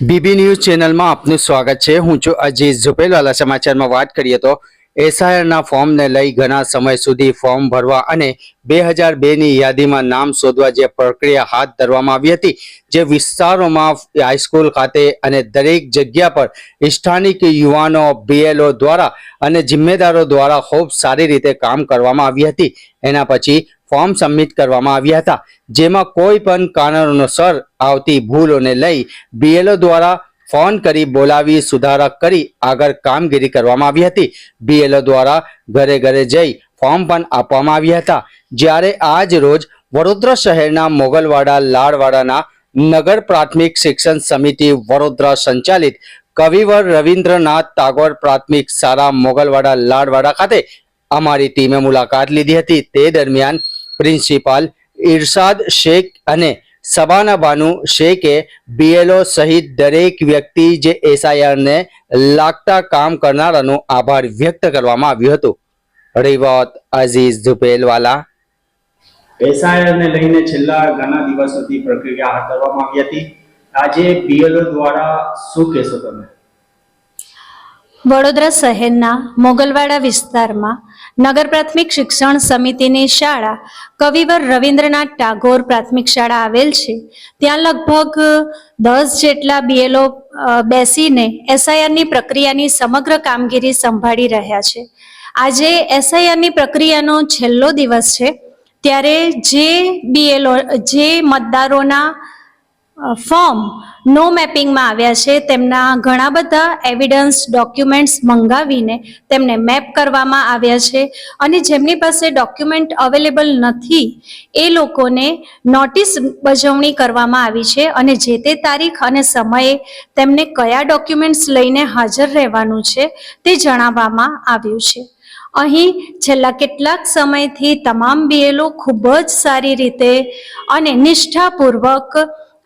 BB news ચેનલમાં આપનું સ્વાગત છે. હું છું અજીત ઝુપેલવાલા સમાચારમાં વાત કરીએ તો એસઆઈઆરના ફોર્મને લઈ ઘણા સમય સુધી ફોર્મ ભરવા અને બે હજાર બેની યાદીમાં નામ શોધવા જે પ્રક્રિયા હાથ ધરવામાં આવી હતી, જે વિસ્તારોમાં હાઈસ્કૂલ ખાતે અને દરેક જગ્યા પર સ્થાનિક યુવાનો, બીએલઓ દ્વારા અને જિમ્મેદારો દ્વારા ખૂબ સારી રીતે કામ કરવામાં આવી હતી. એના પછી ફોર્મ સબમિટ કરવામાં આવ્યા હતા, જેમાં કોઈ પણ કારણોસર આવતી ભૂલોને લઈ બીએલઓ દ્વારા ફોન કરી બોલાવી, સુધારા કરી આગળ કામગીરી કરવામાં આવી હતી. બીએલઓ દ્વારા ઘરે ઘરે જઈ ફોર્મ પણ આપવામાં આવ્યા હતા. જ્યારે આજ રોજ વડોદરા શહેરના મોગલવાડા, લાડવાડાના નગર પ્રાથમિક શિક્ષણ સમિતિ વડોદરા સંચાલિત કવિવર રવિન્દ્રનાથ ટાગોર પ્રાથમિક શાળા, મોગલવાડા, લાડવાડા ખાતે અમારી ટીમે મુલાકાત લીધી હતી. તે દરમિયાન પ્રિન્સિપાલ ઇરશાદ શેખ અને સબાના બાનુ શેખે બીએલઓ સહિત દરેક વ્યક્તિ જે એસઆઈઆરને લાગતા કામ કરનારાનો આભાર વ્યક્ત કરવામાં આવ્યું હતું. રિવોત અઝીઝ ઝુપેલવાલા. એસઆઈઆરને લઈને છેલ્લા ઘણા દિવસોથી પ્રક્રિયા હાથ ધરવામાં આવી હતી. આજે બીએલઓ દ્વારા શું કહેશો તમે? વડોદરા શહેરના મોગલવાડા વિસ્તારમાં નગર પ્રાથમિક શિક્ષણ સમિતિની શાળા કવિવર રવિન્દ્રનાથ ટાગોર પ્રાથમિક શાળા આવેલ છે. ત્યાં લગભગ દસ જેટલા બીએલઓ બેસીને એસઆઈઆરની પ્રક્રિયાની સમગ્ર કામગીરી સંભાળી રહ્યા છે. આજે એસઆઈઆરની પ્રક્રિયાનો છેલ્લો દિવસ છે. ત્યારે જે બીએલઓ જે મતદારોના ફોર્મ નો મેપિંગમાં આવ્યા છે, તેમના ઘણા બધા એવિડન્સ ડોક્યુમેન્ટ્સ મંગાવીને તેમને મેપ કરવામાં આવ્યા છે. અને જેમની પાસે ડોક્યુમેન્ટ અવેલેબલ નથી, એ લોકોને નોટિસ બજવણી કરવામાં આવી છે અને જે તે તારીખ અને સમયે તેમને કયા ડોક્યુમેન્ટ્સ લઈને હાજર રહેવાનું છે, તે જણાવવામાં આવ્યું છે. અહીં છેલ્લા કેટલાક સમયથી તમામ બીએલઓ ખૂબ જ સારી રીતે અને નિષ્ઠાપૂર્વક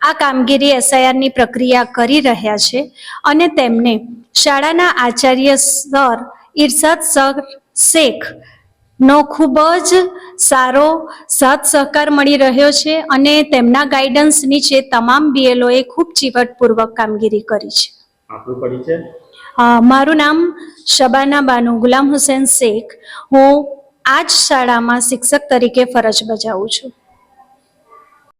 આ કામગીરી એસઆઈઆરની પ્રક્રિયા કરી રહ્યા છે અને તેમને શાળાના આચાર્ય સર ઇરશાદ સર શેખ નો ખૂબ જ સારો સાથ સહકાર મળી રહ્યો છે અને તેમના ગાઈડન્સ નીચે તમામ બીએલઓએ ખૂબ ચીવટપૂર્વક કામગીરી કરી છે. મારું નામ શબાના બાનુ ગુલામ હુસેન શેખ. હું આ જ શાળામાં શિક્ષક તરીકે ફરજ બજાવું છું.